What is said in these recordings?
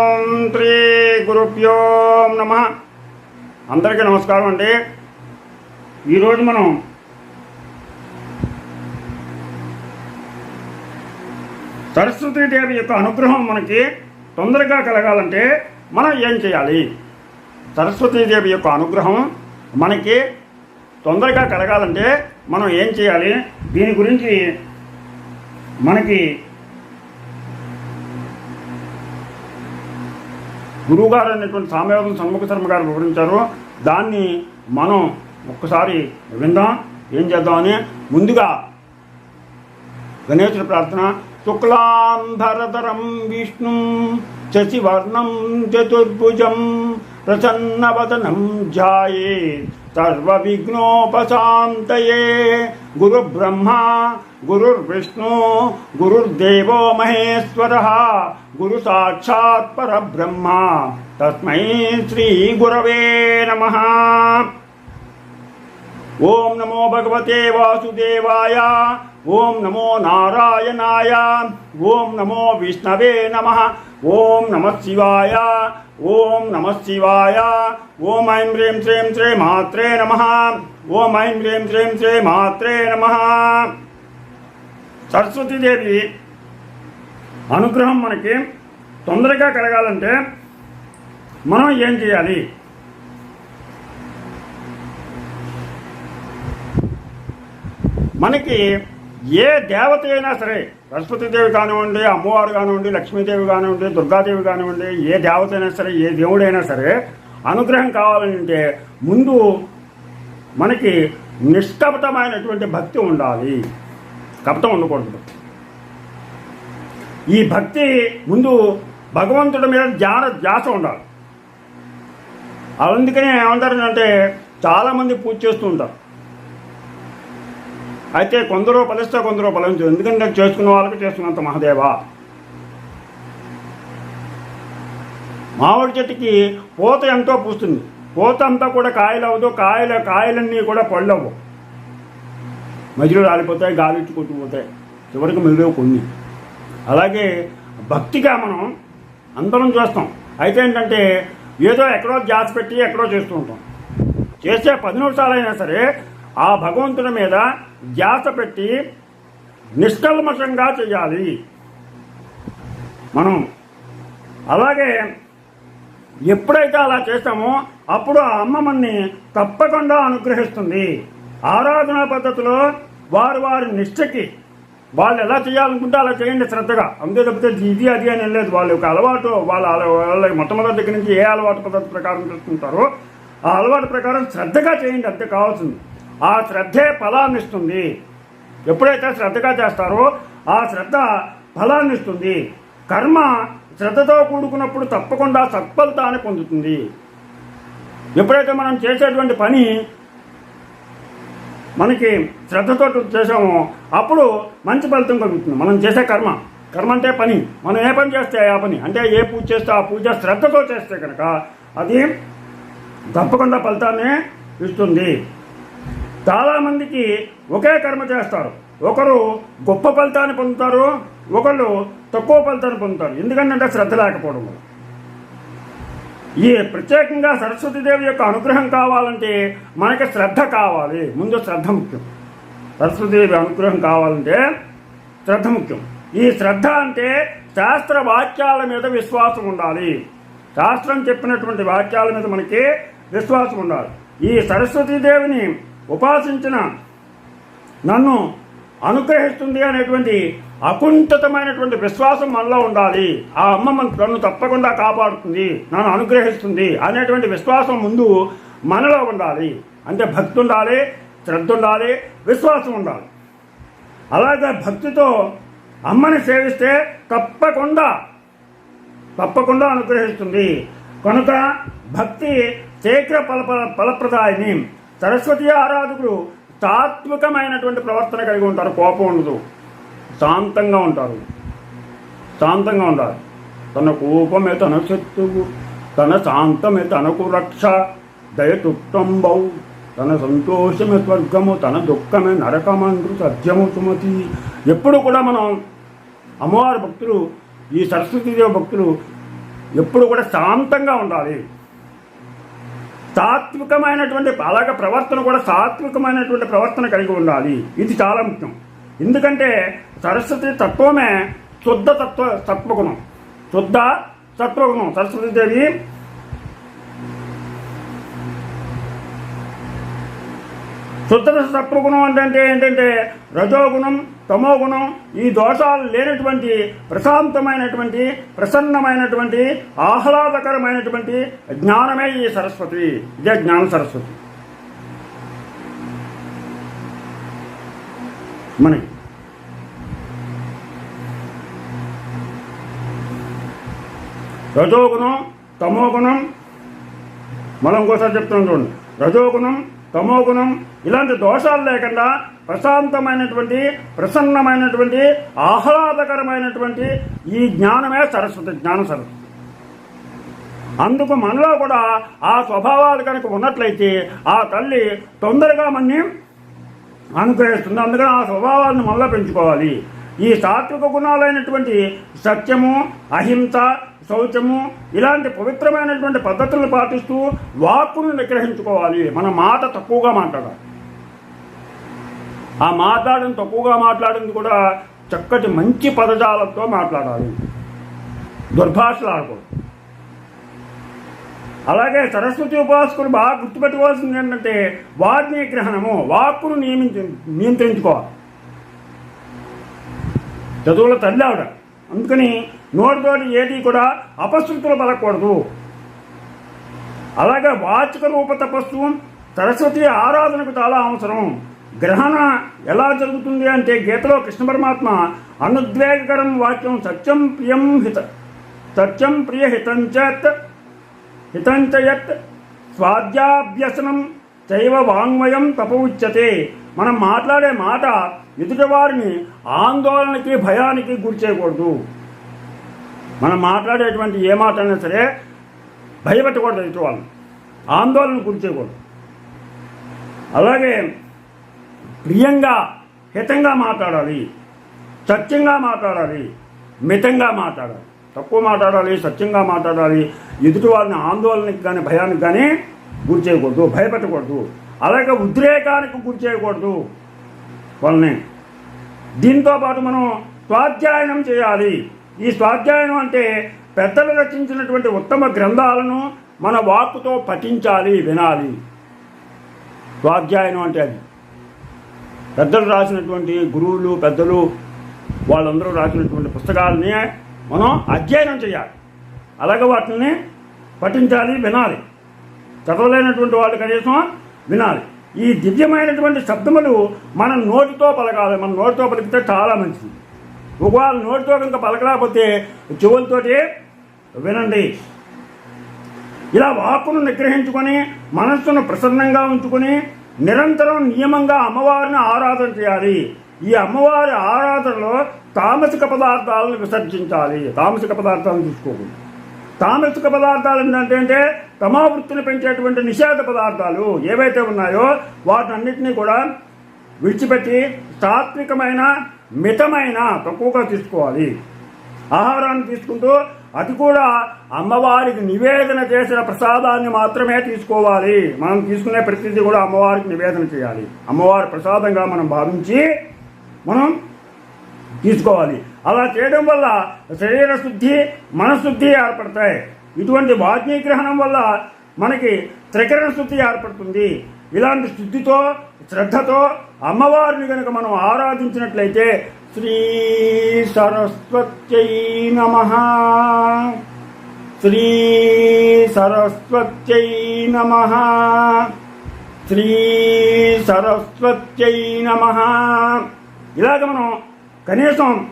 ఓం శ్రీ గురుభ్యో నమ. అందరికీ నమస్కారం అండి. ఈరోజు మనం సరస్వతీదేవి యొక్క అనుగ్రహం మనకి తొందరగా కలగాలంటే మనం ఏం చేయాలి? సరస్వతీదేవి యొక్క అనుగ్రహం మనకి తొందరగా కలగాలంటే మనం ఏం చేయాలి? దీని గురించి మనకి గురువుగారు అనేటువంటి సామ్యవాదం షణ్ముఖ శర్మ గారు వివరించారు. దాన్ని మనం ఒక్కసారి విందాం ఏం చేద్దామని ముందుగా గణేశుడి ప్రార్థన. శుక్లాంధరతరం విష్ణు శశివర్ణం చతుర్భుజం ప్రసన్నవదనం జాయే सर्वविघ्नोपशान्तये गुरुब्रह्मा गुरुर्विष्णु गुरुर्देवो महेश्वरः ब्रह्म तस्म श्री गुरव नम। ओं नमो भगवते वासुदेवाय। ఓం నమో నారాయణాయ ఓం నమో విష్ణవే నమ ఓం నమ శివాయ ఓం నమ శివాయ ఓం ఐం హ్రీం శ్రీం శ్రీ మాత్రే నమ ఓం ఐం హ్రీం శ్రీం శ్రీ మాత్రే నమ. సరస్వతీదేవి అనుగ్రహం మనకి తొందరగా కలగాలంటే మనం ఏం చేయాలి? మనకి ఏ దేవత అయినా సరే సరస్వతీదేవి కానివ్వండి అమ్మవారు కానివ్వండి లక్ష్మీదేవి కానివ్వండి దుర్గాదేవి కానివ్వండి ఏ దేవత అయినా సరే ఏ దేవుడైనా సరే అనుగ్రహం కావాలంటే ముందు మనకి నిష్కపటమైనటువంటి భక్తి ఉండాలి. కపటం ఉండకూడదు. ఈ భక్తి ముందు భగవంతుడి మీద ధ్యాన ధ్యాస ఉండాలి. అందుకనే ఏమంటారంటే చాలామంది పూజ చేస్తూ ఉంటారు. అయితే కొందరు ఫలిస్తే కొందరు ఫలించు ఎందుకంటే చేసుకున్న వాళ్ళకి చేసుకున్నంత మహదేవా. మామిడి చెట్టుకి పూత ఎంతో పూస్తుంది. పూత అంతా కూడా కాయలు అవ్వదు. కాయల కాయలన్నీ కూడా పళ్ళు అవ్వవు మధ్యలో రాలిపోతాయి గాలిచ్చి కొట్టుకుపోతాయి చివరికి మిగిలిన కొన్ని. అలాగే భక్తిగా మనం అందరం చేస్తాం. అయితే ఏంటంటే ఏదో ఎక్కడో జాస్ పెట్టి ఎక్కడో చేస్తూ ఉంటాం. చేసే పది నిమిషాలైనా సరే ఆ భగవంతుడి మీద ధ్యాస పెట్టి నిష్కల్మషంగా చేయాలి. మనం అలాగే ఎప్పుడైతే అలా చేస్తామో అప్పుడు ఆ అమ్మ మనని తప్పకుండా అనుగ్రహిస్తుంది. ఆరాధనా పద్ధతిలో వారు వారి నిష్ఠకి వాళ్ళు ఎలా చేయాలనుకుంటే అలా చేయండి శ్రద్ధగా. అంతే తప్పితే ఇది అది అని లేదు. వాళ్ళ యొక్క అలవాటు వాళ్ళ వాళ్ళ మొట్టమొదటి దగ్గర నుంచి ఏ అలవాటు పద్ధతి ప్రకారం చేసుకుంటారో ఆ అలవాటు ప్రకారం శ్రద్ధగా చేయండి. అంతే కావాల్సింది. ఆ శ్రద్ధే ఫలాన్ని ఇస్తుంది ఎప్పుడైతే శ్రద్ధగా చేస్తారో ఆ శ్రద్ధ ఫలాన్ని ఇస్తుంది కర్మ శ్రద్ధతో కూడుకున్నప్పుడు తప్పకుండా సత్ఫలితాన్ని పొందుతుంది. ఎప్పుడైతే మనం చేసేటువంటి పని మనకి శ్రద్ధతో చేసామో అప్పుడు మంచి ఫలితం కలుగుతుంది. మనం చేసే కర్మ. కర్మ అంటే పని. మనం ఏ పని చేస్తే ఆ పని. అంటే ఏ పూజ చేస్తే ఆ పూజ శ్రద్ధతో చేస్తే కనుక అది తప్పకుండా ఫలితాన్ని ఇస్తుంది. చాలామందికి ఒకే కర్మ చేస్తారు. ఒకరు గొప్ప ఫలితాన్ని పొందుతారు ఒకళ్ళు తక్కువ ఫలితాన్ని పొందుతారు. ఎందుకంటే శ్రద్ధ లేకపోవడం వల్ల. ఈ ప్రత్యేకంగా సరస్వతీదేవి యొక్క అనుగ్రహం కావాలంటే మనకి శ్రద్ధ కావాలి. ముందు శ్రద్ధ ముఖ్యం. సరస్వతీదేవి అనుగ్రహం కావాలంటే శ్రద్ధ ముఖ్యం. ఈ శ్రద్ధ అంటే శాస్త్ర వాక్యాల మీద విశ్వాసం ఉండాలి. శాస్త్రం చెప్పినటువంటి వాక్యాల మీద మనకి విశ్వాసం ఉండాలి. ఈ సరస్వతీదేవిని ఉపాసించిన నన్ను అనుగ్రహిస్తుంది అనేటువంటి అకుంఠితమైనటువంటి విశ్వాసం మనలో ఉండాలి. ఆ అమ్మ మన నన్ను తప్పకుండా కాపాడుతుంది నన్ను అనుగ్రహిస్తుంది అనేటువంటి విశ్వాసం ముందు మనలో ఉండాలి. అంటే భక్తి ఉండాలి శ్రద్ధ ఉండాలి విశ్వాసం ఉండాలి. అలాగే భక్తితో అమ్మని సేవిస్తే తప్పకుండా తప్పకుండా అనుగ్రహిస్తుంది. కనుక భక్తి శీఘ్ర ఫల ఫలప్రదాయని సరస్వతి ఆరాధకులు తాత్వికమైనటువంటి ప్రవర్తన కలిగి ఉంటారు. కోపం ఉండదు. శాంతంగా ఉంటారు. శాంతంగా ఉండాలి. తన కోపమే తన శత్రువు. తన శాంతమే తనకు రక్ష. దయతుక్తంబౌ. తన సంతోషమే స్వర్గము. తన దుఃఖమే నరకమందు సత్యము సుమతి. ఎప్పుడు కూడా మనం అమ్మవారి భక్తులు ఈ సరస్వతీదేవి భక్తులు ఎప్పుడు కూడా శాంతంగా ఉండాలి. సాత్వికమైనటువంటి అలాగే ప్రవర్తన కూడా సాత్వికమైనటువంటి ప్రవర్తన కలిగి ఉండాలి. ఇది చాలా ముఖ్యం. ఎందుకంటే సరస్వతి తత్వమే శుద్ధ తత్వ తత్వగుణం. శుద్ధ సత్వగుణం సరస్వతీదేవి శుద్ధ తత్వగుణం అంటే ఏంటంటే రజోగుణం తమోగుణం ఈ దోషాలు లేనటువంటి ప్రశాంతమైనటువంటి ప్రసన్నమైనటువంటి ఆహ్లాదకరమైనటువంటి జ్ఞానమే ఈ సరస్వతి. ఇదే జ్ఞాన సరస్వతి. మనకి రజోగుణం తమోగుణం మనం ఇంకోసారి చెప్తున్నాం చూడండి. రజోగుణం తమోగుణం ఇలాంటి దోషాలు లేకుండా ప్రశాంతమైనటువంటి ప్రసన్నమైనటువంటి ఆహ్లాదకరమైనటువంటి ఈ జ్ఞానమే సరస్వతి జ్ఞాన సరస్వతి అందుకు మనలో కూడా ఆ స్వభావాలు కనుక ఉన్నట్లయితే ఆ తల్లి తొందరగా మన్ని అనుగ్రహిస్తుంది. అందుకని ఆ స్వభావాలను మళ్ళా పెంచుకోవాలి. ఈ సాత్విక గుణాలైనటువంటి సత్యము అహింస శౌచము ఇలాంటి పవిత్రమైనటువంటి పద్ధతులను పాటిస్తూ వాక్కును నిగ్రహించుకోవాలి. మన మాట తక్కువగా మాట్లాడాలి. ఆ మాట్లాడడం తక్కువగా మాట్లాడింది కూడా చక్కటి మంచి పదజాలంతో మాట్లాడాలి. దుర్భాషలు ఆడకూడదు అలాగే సరస్వతి ఉపాసకులు బాగా గుర్తుపెట్టుకోవాల్సింది ఏంటంటే వాగ్ని గ్రహణము వాక్కును నియమించి నియంత్రించుకోవాలి. చదువుల తల్లి ఆవిడ. అందుకని నోటితోటి ఏది కూడా అపశృతులు పలకూడదు. అలాగే వాచిక రూప తపస్సు సరస్వతి ఆరాధనకు చాలా అవసరం. గ్రహణ ఎలా జరుగుతుంది అంటే గీతలో కృష్ణ పరమాత్మ అనుద్వేగకరం వాక్యం సత్యం ప్రియం హిత సత్యం ప్రియ హితంచత్ హితంచయత్ స్వాధ్యాభ్యసనం చైవ వాంగ్మయం తప ఉచ్యతే. మనం మాట్లాడే మాట ఎదుటివారిని ఆందోళనకి భయానికి గురి చేయకూడదు. మనం మాట్లాడేటువంటి ఏ మాట అయినా సరే భయపెట్టకూడదు ఎదుటి వాళ్ళని. ఆందోళన గురి చేయకూడదు. అలాగే ప్రియంగా హితంగా మాట్లాడాలి. సత్యంగా మాట్లాడాలి. మితంగా మాట్లాడాలి. తక్కువ మాట్లాడాలి సత్యంగా మాట్లాడాలి. ఎదుటి వారిని ఆందోళనకి కానీ భయానికి కానీ గురి చేయకూడదు భయపెట్టకూడదు. అలాగే ఉద్రేకానికి గురి చేయకూడదు. వాళ్ళని దీంతో పాటు మనం స్వాధ్యాయనం చేయాలి. ఈ స్వాధ్యాయనం అంటే పెద్దలు రచించినటువంటి ఉత్తమ గ్రంథాలను మన వాక్కుతో పఠించాలి వినాలి. స్వాధ్యాయనం అంటే అది. పెద్దలు రాసినటువంటి గురువులు పెద్దలు వాళ్ళందరూ రాసినటువంటి పుస్తకాలని మనం అధ్యయనం చేయాలి. అలాగే వాటిని పఠించాలి వినాలి. చదవలేనటువంటి వాళ్ళు కనీసం వినాలి. ఈ దివ్యమైనటువంటి శబ్దములు మన నోటితో పలకాలి. మన నోటితో పలికితే చాలా మంచిది. ఒకవేళ నోటితో కనుక పలకలేకపోతే చెవులతోటి వినండి. ఇలా వాక్కును నిగ్రహించుకొని మనస్సును ప్రసన్నంగా ఉంచుకొని నిరంతరం నియమంగా అమ్మవారిని ఆరాధన చేయాలి. ఈ అమ్మవారి ఆరాధనలో తామసిక పదార్థాలను విసర్జించాలి. తామసిక పదార్థాలను తీసుకోకూడదు. తామసిక పదార్థాలు ఏంటంటే తమా తమావృత్తిని పెంచేటువంటి నిషేధ పదార్థాలు ఏవైతే ఉన్నాయో వాటన్నిటినీ కూడా విడిచిపెట్టి సాత్వికమైన మితమైన తక్కువగా తీసుకోవాలి. ఆహారాన్ని తీసుకుంటూ అది కూడా అమ్మవారికి నివేదన చేసిన ప్రసాదాన్ని మాత్రమే తీసుకోవాలి. మనం తీసుకునే ప్రతిదీ కూడా అమ్మవారికి నివేదన చేయాలి. అమ్మవారి ప్రసాదంగా మనం భావించి మనం తీసుకోవాలి. అలా చేయడం వల్ల శరీర శుద్ధి మనశుద్ధి ఏర్పడతాయి. ఇటువంటి వాజ్ఞీగ్రహణం వల్ల మనకి త్రికరణ శుద్ధి ఏర్పడుతుంది. ఇలాంటి శుద్ధితో శ్రద్ధతో అమ్మవారిని కనుక మనం ఆరాధించినట్లయితే శ్రీ సరస్వత్యై నమ. శ్రీ సరస్వత్యై నమ. శ్రీ సరస్వత్యై నమ. ఇలాగ మనం కనీసం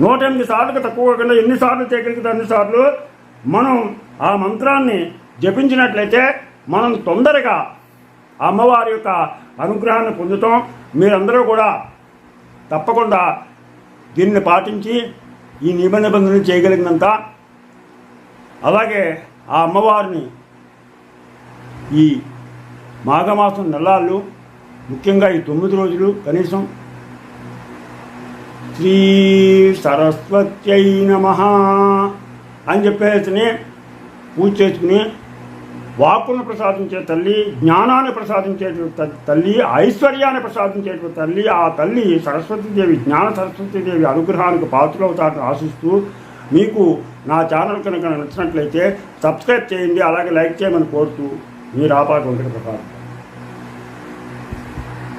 నూట ఎనిమిది సార్లు తక్కువ కాకుండా ఎన్నిసార్లు చేయగలిగితే అన్ని సార్లు? మనం ఆ మంత్రాన్ని జపించినట్లయితే మనం తొందరగా అమ్మవారి యొక్క అనుగ్రహాన్ని పొందుతాం. మీరందరూ కూడా తప్పకుండా దీన్ని పాటించి ఈ నియమ నిబంధనలు చేయగలిగినంత అలాగే ఆ అమ్మవారిని ఈ మాఘమాసం నెలాళ్ళు ముఖ్యంగా ఈ తొమ్మిది రోజులు కనీసం శ్రీ సరస్వత్యై నమ అని చెప్పేసి పూజ చేసుకుని వాక్కును ప్రసాదించే తల్లి జ్ఞానాన్ని ప్రసాదించే తల్లి ఐశ్వర్యాన్ని ప్రసాదించే తల్లి ఆ తల్లి సరస్వతీదేవి జ్ఞాన సరస్వతీదేవి అనుగ్రహానికి పాత్రలవుతారని ఆశిస్తూ మీకు నా ఛానల్ కనుక నచ్చినట్లయితే సబ్స్క్రైబ్ చేయండి అలాగే లైక్ చేయమని కోరుతూ మీ రాపాటి వెంకట ప్రసాద్.